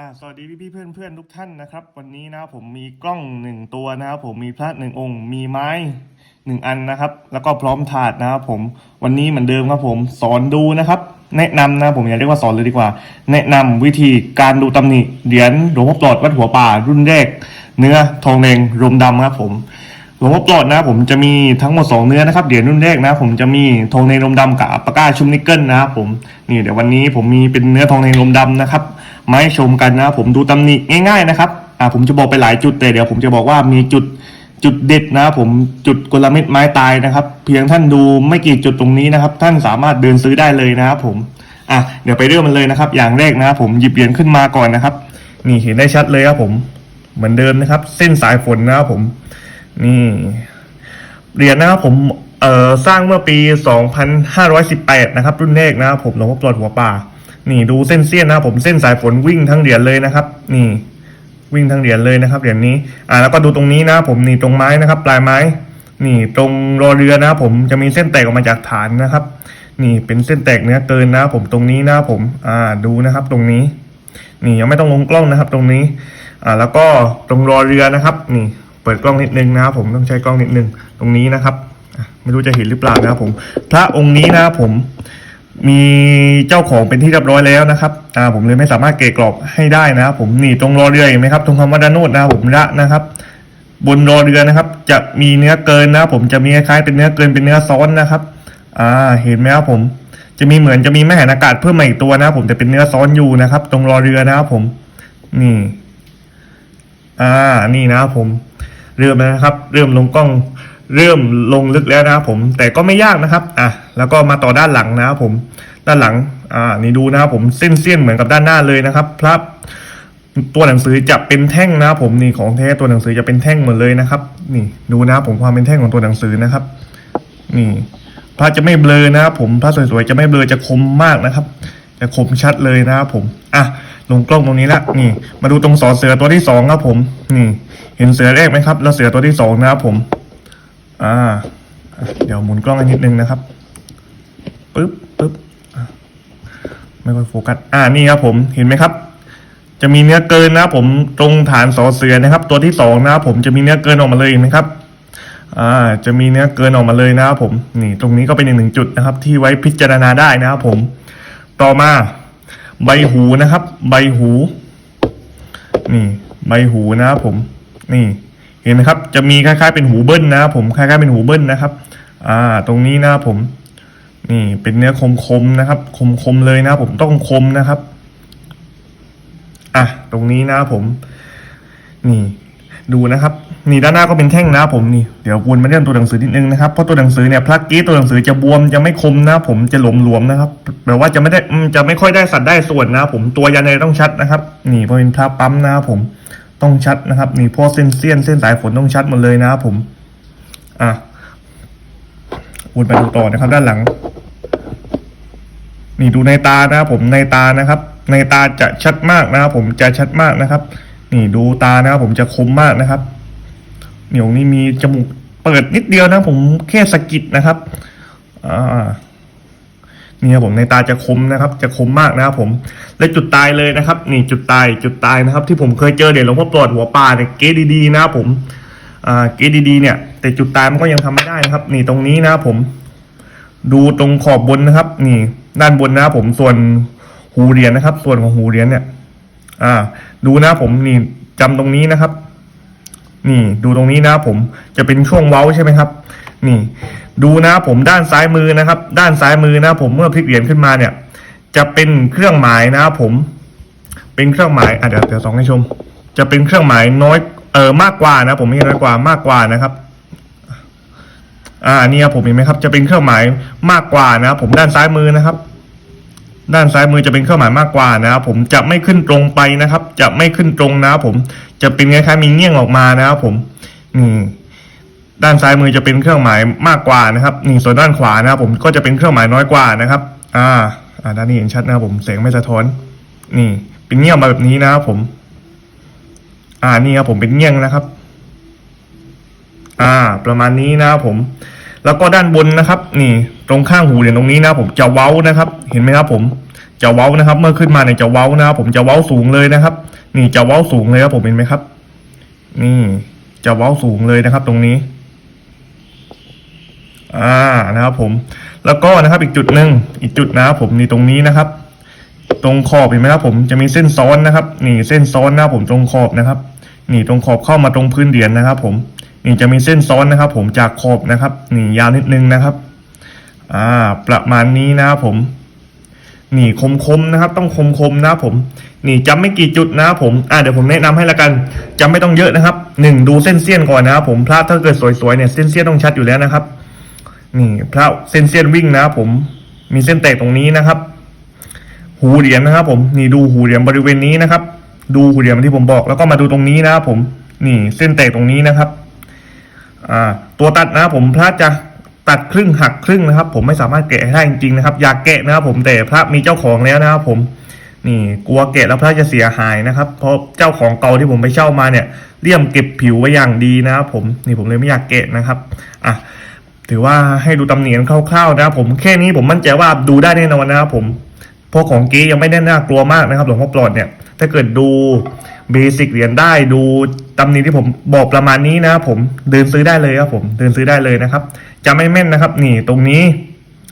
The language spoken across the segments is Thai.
อ่าสวัสดีพี่พี่เพื่อนเพื่อนทุกท่านนะครับ วันนี้นะผมมีกล้องหนึ่งตัวนะครับผมมีพระหนึ่งองค์ มีไม้หนึ่งอันนะครับ แล้วก็พร้อมถาดนะครับผมวันนี้เหมือนเดิมครับผมสอนดูนะครับ แนะนำนะผมอย่าเรียกว่าสอนเลยดีกว่า แนะนำวิธีการดูตำหนิเหรียญหลวงพ่อปลอดวัดหัวป่ารุ่นแรก เนื้อทองแดงรมดำครับผมหลวงพ่อปลอดนะผมจะมีทั้งหมดสองเนื้อนะครับเหรียญรุ่นแรกนะผมจะมีทองในลมดำกับปากกาชุมนิกเกิลนะครับผมนี่เดี๋ยววันนี้ผมมีเป็นเนื้อทองในลมดำนะครับ มาให้ชมกันนะผมดูตำหนิง่ายๆนะครับอ่าผมจะบอกไปหลายจุดแต่เดี๋ยวผมจะบอกว่ามีจุดจุดเด็ดนะผมจุดกลเม็ดไม้ตายนะครับ เพียงท่านดูไม่กี่จุดตรงนี้นะครับ ท่านสามารถเดินซื้อได้เลยนะครับผมอะเดี๋ยวไปเริ่มมันเลยนะครับ อย่างแรกนะผมหยิบเหรียญขึ้นมาก่อนนะครับ นี่เห็นได้ชัดเลยครับผม เหมือนเดิมนะครับ เส้นสายฝนนะครับผม นี่เหรียญนะครับผมเอ่อสร้างเมื่อปี 2518 นะครับ รุ่นแรกนะครับผมหลวงพ่อปลดหัวป่า นี่ดูเส้นเสี้ยนนะครับผมเส้นสายฝนวิ่งทั้งเหรียญเลยนะครับ นี่ วิ่งทั้งเหรียญเลยนะครับเหรียญนี้ อ่าแล้วก็ดูตรงนี้นะผมนี่ตรงไม้นะครับ ปลายไม้ นี่ตรงรอเรือนะผมจะมีเส้นแตกออกมาจากฐานนะครับ นี่เป็นเส้นแตกเนื้อเกินนะผมตรงนี้นะผม อ่าดูนะครับตรงนี้ นี่ยังไม่ต้องลงกล้องนะครับ ตรงนี้ อ่าแล้วก็ตรงรอเรือนะครับ นี่ เปิดกล้องนิดนึงนะครับผมต้องใช้กล้องนิดนึง ตรงนี้นะครับไม่รู้จะเห็นหรือเปล่านะครับผม พระองค์นี้นะครับผม มีเจ้าของเป็นที่เรียบร้อยแล้วนะครับอ่าผมเลยไม่สามารถเกะกรอบให้ได้นะครับผมนี่ตรงรอเรือเห็นไหมครับตรงคำว่าดานโนดนะครับผมระนะครับ บนรอเรือนะครับ จะมีเนื้อเกินนะครับผมจะมีคล้ายเป็นเนื้อเกินเป็นเนื้อซ้อนนะครับ อ่าเห็นไหมครับผมจะมีเหมือนจะมีแม่แหนอากาศเพิ่มมาอีกตัวนะผมแต่เป็นเนื้อซ้อนอยู่นะครับ ตรงรอเรือนะครับผม นี่ อ่านี่นะครับผม เริ่มนะครับ เริ่มลงกล้อง เริ่มลงลึกแล้วนะครับผมแต่ก็ไม่ยากนะครับอะแล้วก็มาต่อด้านหลังนะครับผมด้านหลังอ่านี่ดูนะครับผมเส้นเสี้ยนเหมือนกับด้านหน้าเลยนะครับพระตัวหนังสือจะเป็นแท่งนะครับผมนี่ของแท้ตัวหนังสือจะเป็นแท่งหมดเลยนะครับ นี่ดูนะครับผมความเป็นแท่งของตัวหนังสือนะครับ นี่พระจะไม่เบลอนะครับผมพระสวยๆจะไม่เบลอจะคมมากนะครับจะคมชัดเลยนะครับผมอะลงกล้องตรงนี้ละนี่ มาดูตรงสอเสือตัวที่สองครับผม นี่ เห็นเสือแรกไหมครับ แล้วเสือตัวที่สองนะครับผม อ่า เดี๋ยวหมุนกล้องกันนิดนึงนะครับปึ๊บปึ๊บไม่ค่อยโฟกัส อ่า นี่ครับผมเห็นไหมครับ จะมีเนื้อเกินนะผมตรงฐานสอเสือนะครับ ตัวที่สองนะครับผมจะมีเนื้อเกินออกมาเลยเห็นไหมครับอ่าจะมีเนื้อเกินออกมาเลยนะครับผม นี่ตรงนี้ก็เป็นอีกหนึ่งจุดนะครับ ที่ไว้พิจารณาได้นะครับผม ต่อมา ใบหูนะครับ ใบหู นี่ ใบหูนะครับผม นี่ เห็นไหมครับ จะมีคล้ายๆเป็นหูเบิ้ลนะครับผมคล้ายๆเป็นหูเบิ้ลนะครับ อ่า ตรงนี้นะครับผม นี่เป็นเนื้อคมๆนะครับ คมๆเลยนะครับผมต้องคมนะครับ อะตรงนี้นะครับผม นี่ ดูนะครับ นี่ด้านหน้าก็เป็นแท่งนะครับผมนี่เดี๋ยววนมาเรื่องตัวหนังสือนิดนึงนะครับเพราะตัวหนังสือเนี่ยพลักกี้ตัวหนังสือจะบวมจะไม่คมนะครับผมจะหลมหลวมนะครับแปลว่าจะไม่ได้จะไม่ค่อยได้สัดได้ส่วนนะครับผมตัวยันเลยต้องชัดนะครับ นี่เพอเป็นพระปั๊มนะครับผม ต้องชัดนะครับนี่พวกเส้นเสี้ยนเส้นสายฝนต้องชัดหมดเลยนะครับผมอะวนไปดูต่อนะครับ ด้านหลัง นี่ดูในตานะครับผมในตานะครับ ในตาจะชัดมากนะครับผมจะชัดมากนะครับ นี่ดูตานะครับผมจะคมมากนะครับเหนียวนี่มีจมูกเปิดนิดเดียวนะผมแค่สะกิดนะครับ อ่า นี่ครับผมในตาจะคมนะครับ จะคมมากนะครับผมและจุดตายเลยนะครับ นี่จุดตายจุดตายนะครับ ที่ผมเคยเจอเดี๋ยวหลวงพ่อปลอดหัวปลาเนี่ยเก๊ดีๆนะครับผมอ่าเก๊ดีๆเนี่ย แต่จุดตายมันก็ยังทำไม่ได้นะครับ นี่ตรงนี้นะครับผม ดูตรงขอบบนนะครับ นี่ ด้านบนนะครับผมส่วนหูเหรียญนะครับ ส่วนของหูเหรียญเนี่ย อ่า ดูนะครับผมนี่จำตรงนี้นะครับ นี่ดูตรงนี้นะครับผมจะเป็นช่วงเว้าใช่ไหมครับ นี่ ดูนะผมด้านซ้ายมือนะครับ ด้านซ้ายมือนะผมเมื่อพลิกเหรียญขึ้นมาเนี่ย จะเป็นเครื่องหมายนะครับผม เป็นเครื่องหมายอะเดี๋ยวเดี๋ยวสองให้ชม จะเป็นเครื่องหมายน้อยเออมากกว่านะ ผมไม่ใช่น้อยกว่ามากกว่านะครับอ่านี่ครับผมเห็นไหมครับ จะเป็นเครื่องหมายมากกว่านะครับผมด้านซ้ายมือนะครับ ด้านซ้ายมือจะเป็นเครื่องหมายมากกว่านะครับผมจะไม่ขึ้นตรงไปนะครับ จะไม่ขึ้นตรงนะครับผม จะเป็นคล้ายๆมีเงี้ยงออกมานะครับผมนี่ด้านซ้ายมือจะเป็นเครื่องหมายมากกว่านะครับนี่ส่วนด้านขวานะครับ ผมก็จะเป็นเครื่องหมายน้อยกว่านะครับ อ่าอ่าด้านนี้เห็นชัดนะครับผมแสงไม่สะท้อน นี่ เป็นเงี้ยงมาแบบนี้นะครับผม อ่านี่ครับผมเป็นเงี้ยงนะครับ อ่า ประมาณนี้นะครับผม แล้วก็ด้านบนนะครับ นี่ ตรงข้างหูเหรียตรงนี้นะครับผมจะเว้านะครับ เห็นไหมครับผม จะเว้านะครับ เมื่อขึ้นมาเนี่ยจะเว้านะครับผมจะเว้าสูงเลยนะครับ นี่จะเว้าสูงเลยครับผมเห็นไหมครับ นี่จะเว้าสูงเลยนะครับ ตรงนี้ อ่านะครับผม แล้วก็นะครับ อีกจุดหนึ่งอีกจุดนะครับผมนี่ตรงนี้นะครับ ตรงขอบเห็นไหมครับ ผมจะมีเส้นซ้อนนะครับ นี่เส้นซ้อนนะครับผมตรงขอบนะครับ นี่ตรงขอบเข้ามาตรงพื้นเหรียญนะครับ ผม นี่จะมีเส้นซ้อนนะครับ ผมจากขอบนะครับ นี่ยาวนิดนึงนะครับ อ่า ประมาณนี้นะครับผม นี่คมๆนะครับ ต้องคมๆนะผม นี่จำไม่กี่จุดนะผมอ่าเดี๋ยวผมแนะนำให้ละกันจำไม่ต้องเยอะนะครับหนึ่งดูเส้นเสี้ยนก่อนนะครับผมพระถ้าเกิดสวยๆเนี่ยเส้นเสี้ยนต้องชัดอยู่แล้วนะครับ นี่พระเส้นเสี้ยนวิ่งนะผมมีเส้นแตกตรงนี้นะครับ หูเหรียญนะครับ ผมนี่ดูหูเหรียญบริเวณนี้นะครับ ดูหูเหรียญที่ผมบอกแล้วก็มาดูตรงนี้นะครับผม นี่เส้นแตกตรงนี้นะครับ อ่า ตัวตัดนะผมพระจะ ตัดครึ่งหักครึ่งนะครับ ผมไม่สามารถแกะให้ได้จริงๆนะครับ อยากแกะนะครับผมแต่พระมีเจ้าของแล้วนะครับผมนี่กลัวแกะแล้วพระจะเสียหายนะครับ เพราะเจ้าของเก่าที่ผมไปเช่ามาเนี่ยเลี่ยมเก็บผิวไว้อย่างดีนะครับผมนี่ผมเลยไม่อยากแกะนะครับอะถือว่าให้ดูตำเนียนคร่าวๆนะครับผมแค่นี้ผมมั่นใจว่าดูได้แน่นอนนะครับผมเพราะของเก๊ยังไม่ได้น่ากลัวมากนะครับหลวงพ่อปลอดเนี่ยถ้าเกิดดู เบสิกเหรียญได้ดูตำหนิที่ผมบอกประมาณนี้นะครับผมเดินซื้อได้เลยครับผมเดินซื้อได้เลยนะครับ จะไม่แม่นนะครับ นี่ตรงนี้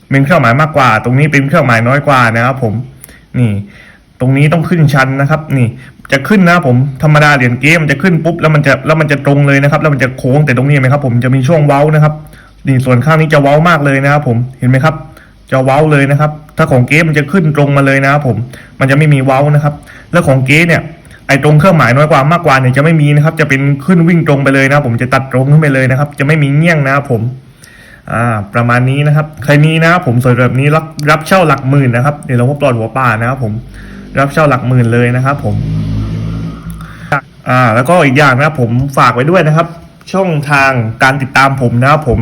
เป็นเครื่องหมายมากกว่า ตรงนี้เป็นเครื่องหมายน้อยกว่านะครับ ผม นี่ ตรงนี้ต้องขึ้นชั้นนะครับ นี่จะขึ้นนะผมธรรมดาเหรียญเกมมันจะขึ้นปุ๊บแล้วมันจะแล้วมันจะตรงเลยนะครับ แล้วมันจะโค้งแต่ตรงนี้เห็นไหมครับ ผมจะมีช่วงเว้านะครับนี่ส่วนข้างนี้จะเว้ามากเลยนะครับผมเห็นไหมครับจะเว้าเลยนะครับ ถ้าของเก๊มันจะขึ้นตรงมาเลยนะครับผม มันจะไม่มีเว้านะครับ แล้วของเก๊เนี่ย ไอ้ตรงเครื่องหมายน้อยกว่ามากกว่าเนี่ยจะไม่มีนะครับ จะเป็นขึ้นวิ่งตรงไปเลยนะผมจะตัดตรงขึ้นไปเลยนะครับ จะไม่มีเงี้ยงนะครับผมอ่าประมาณนี้นะครับใครนี้นะครับผมสวยแบบนี้รับรับเช่าหลักหมื่นนะครับเดี๋ยวเราก็ปลอดหัวป่านะครับผมรับเช่าหลักหมื่นเลยนะครับ ผมอ่าแล้วก็อีกอย่างนะครับผมฝากไว้ด้วยนะครับ ช่องทางการติดตามผมนะครับผม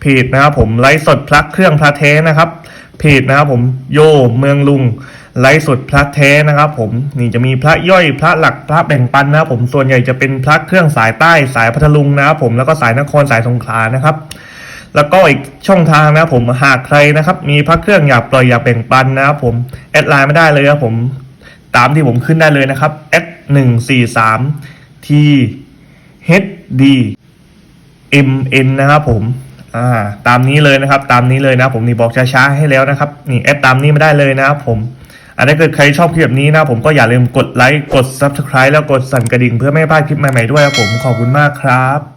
เพจนะครับผมไลฟ์สดพระเครื่องพระแท้นะครับ เพจนะครับผมโยเมืองลุงไลฟ์สดพระแท้นะครับ ผมนี่จะมีพระย่อยพระหลักพระแบ่งปันนะครับผมส่วนใหญ่จะเป็นพระเครื่องสายใต้สายพัทลุงนะครับผมแล้วก็สายนครสายสงขลานะครับแล้วก็อีกช่องทางนะครับผมหากใครนะครับ มีพระเครื่องอยากปล่อยอยากแบ่งปันนะครับผมแอดไลน์ไม่ได้เลยครับผมตามที่ผมขึ้นได้เลยนะครับ s หนึ่งสี่สาม t h d m n นะครับผม อ่าตามนี้เลยนะครับ ตามนี้เลยนะผมนี่บอกช้าๆให้แล้วนะครับนี่แอดตามนี้ไม่ได้เลยนะครับผมอันถ้าเกิดใครชอบคลิปแบบนี้นะผมก็อย่าลืมกดไลค์กด subscribe แล้วกดสั่นกระดิ่งเพื่อไม่พลาดคลิปใหม่ๆด้วยครับผมขอบคุณมากครับ